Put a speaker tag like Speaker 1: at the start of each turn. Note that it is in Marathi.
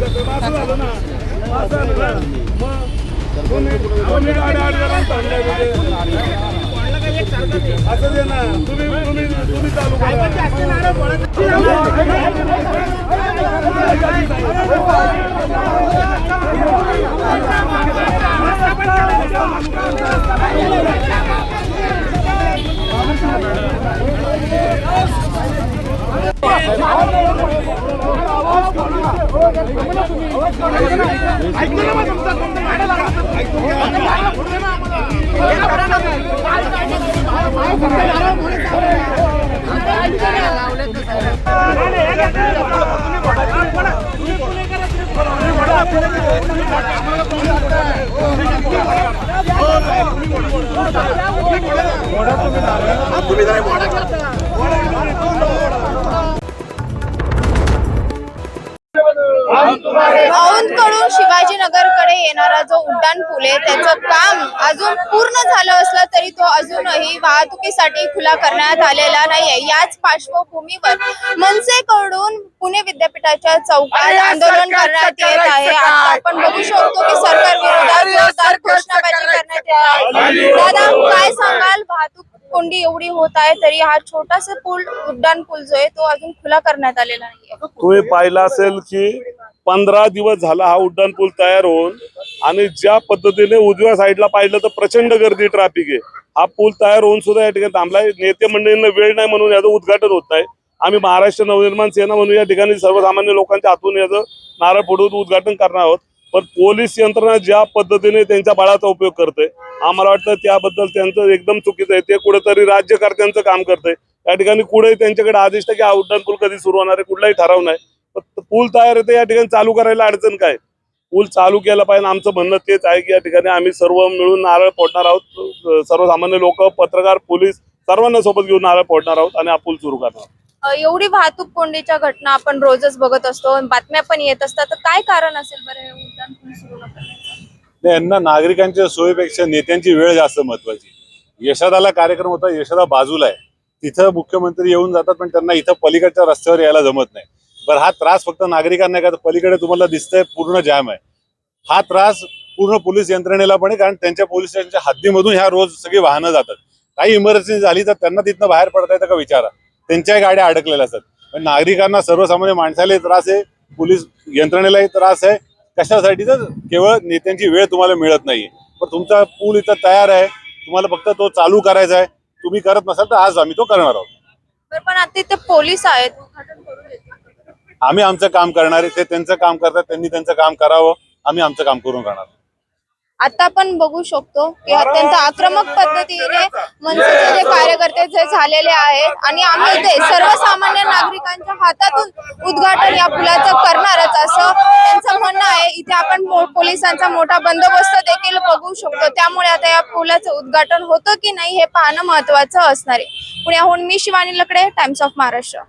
Speaker 1: असं झालं ना असं झालं ना मग तुम्ही तुम्ही गाड्या अडचण चालल्या म्हणजे. असं दे ना तुम्ही तुम्ही तुम्ही चालू करा
Speaker 2: औंधकडून शिवाजीनगरकडे येणारा जो उड्डाण पूल आहे त्याचं काम अजून पूर्ण झालं असलं तरी तो अजूनही वाहतुकीसाठी खुला करण्यात आलेला नाहीये. याच पार्श्वभूमीवर मनसेकडून पुणे विद्यापीठाच्या चौकात आंदोलन करण्यात येत आहे. आता आपण बघू शकतो की सरकार विरोधात जोरदार घोषणाबाजी करण्यात येत आहे. दादा काय सांगाल? वाहतूक कोंडी एवढी होत आहे तरी हा छोटासा पूल उड्डाण पूल जो आहे तो अजून खुला करण्यात आलेला नाहीये.
Speaker 1: तुम्ही पाहिलं असेल की पंधरा दिवस झाला हा उड्डाण पूल तयार होऊन आणि ज्या पद्धतीने उजव्या साईडला पाहिलं तर प्रचंड गर्दी ट्रॅफिक आहे. हा पूल तयार होऊन सुद्धा या ठिकाणी थांबलाय नेते मंडळींना वेळ नाही म्हणून याचं उद्घाटन होत आहे. आम्ही महाराष्ट्र नवनिर्माण सेना म्हणून या ठिकाणी सर्वसामान्य लोकांच्या हातून याचं नारळ फोडून उद्घाटन करणार आहोत. पण पोलीस यंत्रणा ज्या पद्धतीने त्यांच्या बळाचा उपयोग करते आम्हाला वाटतं त्याबद्दल त्यांचं एकदम चुकीचं आहे. ते कुठेतरी राज्यकर्त्यांचं काम करते या ठिकाणी कुठेही त्यांच्याकडे आदेश आहे की हा उड्डाण पूल कधी सुरू होणार आहे कुठलाही ठराव नाही. पूल तयार आहे तर या ठिकाणी चालू करायला अडचण काय? पूल चालू केला पाहिजे आमचं म्हणणं तेच आहे की या ठिकाणी आम्ही सर्व मिळून नारळ फोडणार आहोत. सर्वसामान्य लोक पत्रकार पोलीस सर्वांना सोबत घेऊन नारळ फोडणार आहोत आणि हा पूल सुरू करणार
Speaker 2: एवढी वाहतूक कोंडीच्या घटना आपण रोजच बघत असतो. बातम्या पण येत असतात. तर काय कारण असेल बरं हे उड्डाण पूल सुरू न करण्याचं?
Speaker 3: नाही, यांना नागरिकांच्या सोयीपेक्षा नेत्यांची वेळ जास्त महत्वाची यशोदाला कार्यक्रम होता यशोदा बाजूला आहे. तिथं मुख्यमंत्री येऊन जातात पण त्यांना इथं पलीकडच्या रस्त्यावर यायला जमत नाही. बरं हा त्रास फक्त नागरिकांना का? पलीकडे तुम्हाला दिसतंय पूर्ण जाम आहे. हा त्रास पूर्ण पोलीस यंत्रणेला पण आहे कारण त्यांच्या पोलीस स्टेशनच्या हद्दीमधून ह्या रोज सगळी वाहनं जातात. काही इमर्जन्सी झाली तर त्यांना तिथनं बाहेर पडता येतं का विचारा? त्यांच्याही गाड्या अडकलेल्या असतात. पण नागरिकांना सर्वसामान्य माणसालाही त्रास आहे पोलीस यंत्रणेलाही त्रास आहे. कशासाठी तर केवळ नेत्यांची वेळ तुम्हाला मिळत नाहीये. पण तुमचा पूल इथं तयार आहे तुम्हाला फक्त तो चालू करायचा आहे. तुम्ही करत नसाल तर आज आम्ही तो करणार आहोत.
Speaker 2: पण आता इथे पोलीस आहेत.
Speaker 3: आम्ही आमचं काम करणार आहे ते त्यांचं काम करतात त्यांनी त्यांचं काम करावं आम्ही आमचं काम करून राहणार.
Speaker 2: आता आपण बघू शकतो की अत्यंत आक्रमक पद्धतीने मनसेचे जे कार्यकर्ते जे झालेले आहेत आणि आम्ही ते सर्वसामान्य नागरिकांच्या हातातून उद्घाटन या पुलाचं करणारच असं त्यांचं म्हणणं आहे. इथे आपण पोलिसांचा मोठा बंदोबस्त देखील बघू शकतो. त्यामुळे आता या पुलाचं उद्घाटन होतं की नाही हे पाहणं महत्वाचं असणार आहे. पुण्याहून मी शिवानी लकडे टाइम्स ऑफ महाराष्ट्र